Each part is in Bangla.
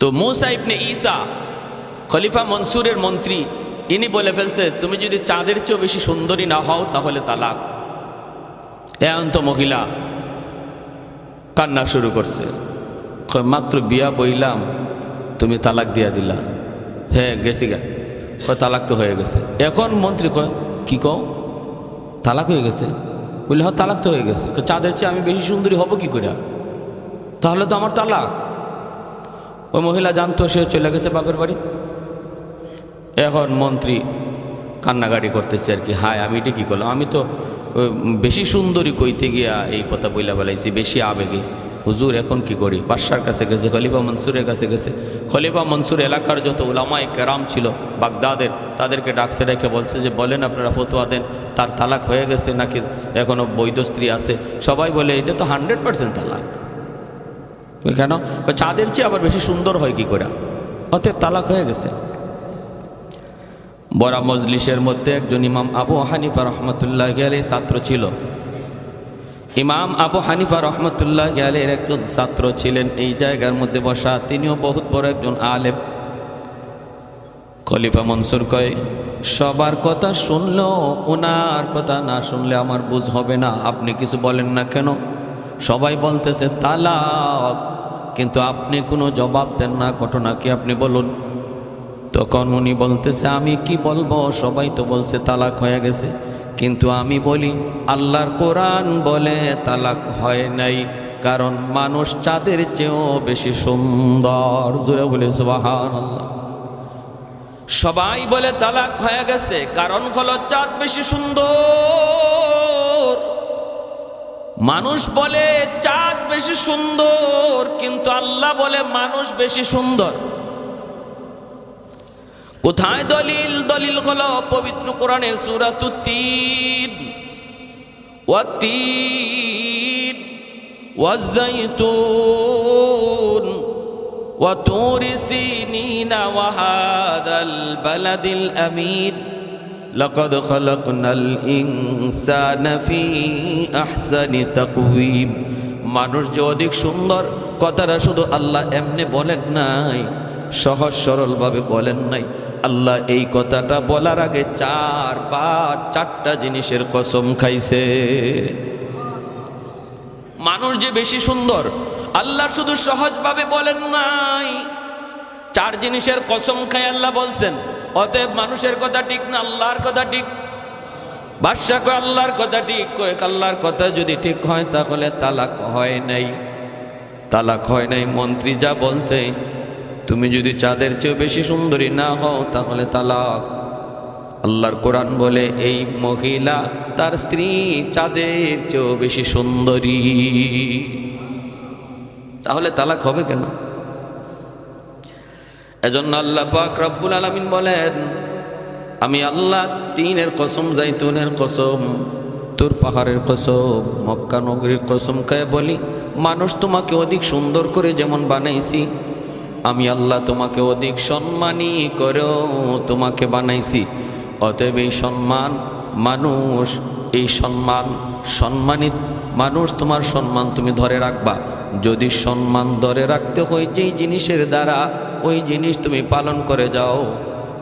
তো মুসা ইবনে ঈসা, খলিফা মনসুরের মন্ত্রী, ইনি বলে ফেলছে, তুমি যদি চাঁদের চেয়েও বেশি সুন্দরী না হও, তাহলে তালাক। এমন মহিলা কান্না শুরু করছে। মাত্র বিয়া বইলাম, তুমি তালাক দিয়া দিলা। হ্যাঁ গেছি গা। কয়, তালাক তো হয়ে গেছে। এখন মন্ত্রী কয়, কি কও? তালাক হয়ে গেছে? বললে হ্যাঁ তালাক তো হয়ে গেছে। চাঁদের চেয়ে আমি বেশি সুন্দরী হব কি করে তাহলে তো আমার তালাক। ওই মহিলা জানতো, সে চলে গেছে বাপের বাড়ি। এখন মন্ত্রী কান্নাকাটি করতেছে আর কি, হায়, আমি এটা কী করলাম? আমি তো বেশি সুন্দরী কইতে গিয়া এই কথা বইলা বেলাইছি বেশি আবেগে। হুজুর, এখন কি করি? বাদশার কাছে গেছে, খলিফা মনসুরের কাছে গেছে। খলিফা মনসুর এলাকার যত উলামায় কেরাম ছিল, বাগদাদের, তাদেরকে ডাকসে রেখে বলছে যে, বলেন আপনারা ফতোয়া দেন, তার তালাক হয়ে গেছে নাকি এখনও বৈধ স্ত্রী আছে? সবাই বলে, এটা তো হান্ড্রেড পার্সেন্ট তালাক। কেন? চাঁদের চেয়ে আবার বেশি সুন্দর হয় কি করে অতএব তালাক হয়ে গেছে। বড়া মজলিসের মধ্যে একজন ইমাম আবু হানিফা রহমতুল্লাহ আলী ছাত্র ছিল। ইমাম আবু হানিফা রহমতুল্লাহ আলীর একজন ছাত্র ছিলেন। এই জায়গার মধ্যে বসা তিনিও বহুত বড় একজন আলেম। খলিফা মনসুর কয়, সবার কথা শুনলেও ওনার কথা না শুনলে আমার বুঝ হবে না। আপনি কিছু বলেন না কেন? সবাই বলতেছে, তালাক। কিন্তু আপনি কোনো জবাব দেন না, ঘটনা কি আপনি বলুন। তখন উনি বলতেছে, আমি কি বলব? সবাই তো বলছে, তালাক হয়ে গেছে। কিন্তু আমি বলি, আল্লাহর কোরআন বলে তালাক হয় নাই, কারণ মানুষ চাঁদের চেয়েও বেশি সুন্দর। জুড়ে বলে সুবাহান আল্লাহ সবাই বলে, তালাক হয়ে গেছে। কারণ হলো চাঁদ বেশি সুন্দর। মানুষ বলে চাঁদ বেশি সুন্দর, কিন্তু আল্লাহ বলে মানুষ বেশি সুন্দর। কোথায় দলিল? দলিল হল পবিত্র কোরআনের সুরাত ওয়াতুরি সিনিনা ওয়াহাদাল বালাদিল আমিন। لقد خلقنا الإنسان في أحسن تقويم মানুষ যে অধিক সুন্দর কথাটা শুধু আল্লাহ এমনি বলেন নাই সহজ সরলভাবে বলেন নাই আল্লাহ এই কথাটা বলার আগে চারবার চারটা জিনিসের কসম খাইছে মানুষ যে বেশি সুন্দর আল্লাহ শুধু সহজভাবে বলেন নাই চার জিনিসের কসম খাই আল্লাহ বলছেন, অতএব মানুষের কথা ঠিক না, আল্লাহর কথা ঠিক। বাদশা কয়, আল্লাহর কথা ঠিক কয়েক আল্লাহর কথা যদি ঠিক হয় তাহলে তালাক হয় নাই। তালাক হয় নাই, মন্ত্রী যা বলছে, তুমি যদি চাঁদের চেয়েও বেশি সুন্দরী না হও তাহলে তালাক। আল্লাহর কোরআন বলে, এই মহিলা তার স্ত্রী চাঁদের চেয়েও বেশি সুন্দরী। তাহলে তালাক হবে কেন? এজন্য আল্লাহ পাক রব্বুল আলমিন বলেন, আমি আল্লাহ তিনের কসম, জাইতুনের কসম, তোর পাহাড়ের কসম, মক্কা নগরীর কসম খায় বলি, মানুষ তোমাকে অধিক সুন্দর করে যেমন বানাইছি, আমি আল্লাহ তোমাকে অধিক সম্মানী করেও তোমাকে বানাইছি। অতএব এই সম্মান মানুষ, এই সম্মান সম্মানিত মানুষ, তোমার সম্মান তুমি ধরে রাখবা। যদি সম্মান ধরে রাখতে হয়, যেই জিনিসের দ্বারা ওই জিনিস তুমি পালন করে যাও,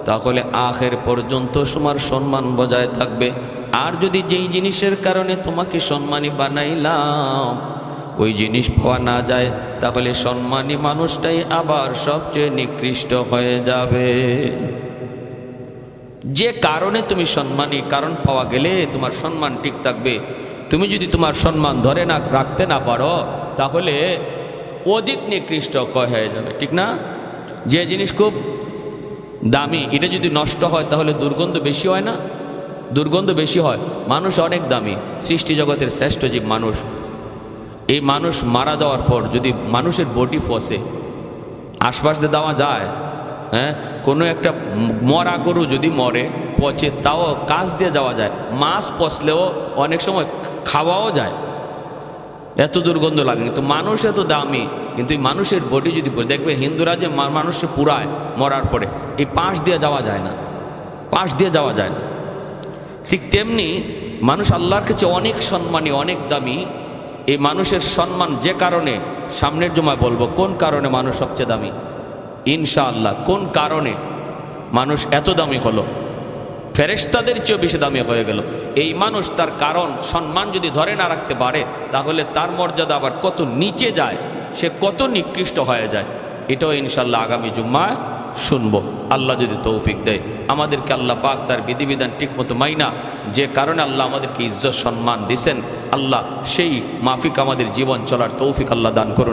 তাহলে আখের পর্যন্ত তোমার সম্মান বজায় থাকবে। আর যদি যেই জিনিসের কারণে তোমাকে সম্মানী বানাইলাম, ওই জিনিস পাওয়া না যায়, তাহলে সম্মানী মানুষটাই আবার সবচেয়ে নিকৃষ্ট হয়ে যাবে। যে কারণে তুমি সম্মানী কারণ পাওয়া গেলে তোমার সম্মান ঠিক থাকবে। তুমি যদি তোমার সম্মান ধরে না, রাখতে না পারো, তাহলে অধিক নিকৃষ্ট হয়ে যাবে, ঠিক না? যে জিনিস খুব দামি, এটা যদি নষ্ট হয় তাহলে দুর্গন্ধ বেশি হয় না? দুর্গন্ধ বেশি হয়। মানুষ অনেক দামি। সৃষ্টি জগতের শ্রেষ্ঠ জীব মানুষ। এই মানুষ মারা যাওয়ার পর যদি মানুষের বডি ফসে, আশপাশ দিয়ে দেওয়া যায় হ্যাঁ? কোনো একটা মরা গরু যদি মরে, পচে, তাও কাজ দিয়ে যাওয়া যায়। মাছ পচলেও অনেক সময় খাওয়াও যায়। এত দুর্গন্ধ লাগে, কিন্তু মানুষ এত দামি, কিন্তু এই মানুষের বডি যদি দেখবে হিন্দুরা যে মানুষে পুরায় মরার পরে, এই পাশ দিয়ে যাওয়া যায় না, পাশ দিয়ে যাওয়া যায় না। ঠিক তেমনি মানুষ আল্লাহর কাছে অনেক সম্মানী, অনেক দামি, এই মানুষের সম্মান যে কারণে, সামনের জমায় বলব, কোন কারণে মানুষ সবচেয়ে দামি? ইনশাআল্লাহ, কোন কারণে মানুষ এত দামি হলো? ফেরেশতাদের চেয়েও বেশি দামি হয়ে গেল। এই মানুষ তার কারণ, সম্মান যদি ধরে না রাখতে পারে, তাহলে তার মর্যাদা আবার কত নিচে যায়, সে কত নিকৃষ্ট হয়ে যায়, এটাও ইনশাল্লাহ আগামী জুম্মায় শুনব। আল্লাহ যদি তৌফিক দেয়। আমাদেরকে আল্লাহ পাক তার বিধিবিধান ঠিকমতো মাইনা যে কারণে আল্লাহ আমাদেরকে ইজ্জত সম্মান দিছেন, আল্লাহ সেই মাফিক আমাদের জীবন চলার তৌফিক আল্লাহ দান করুন।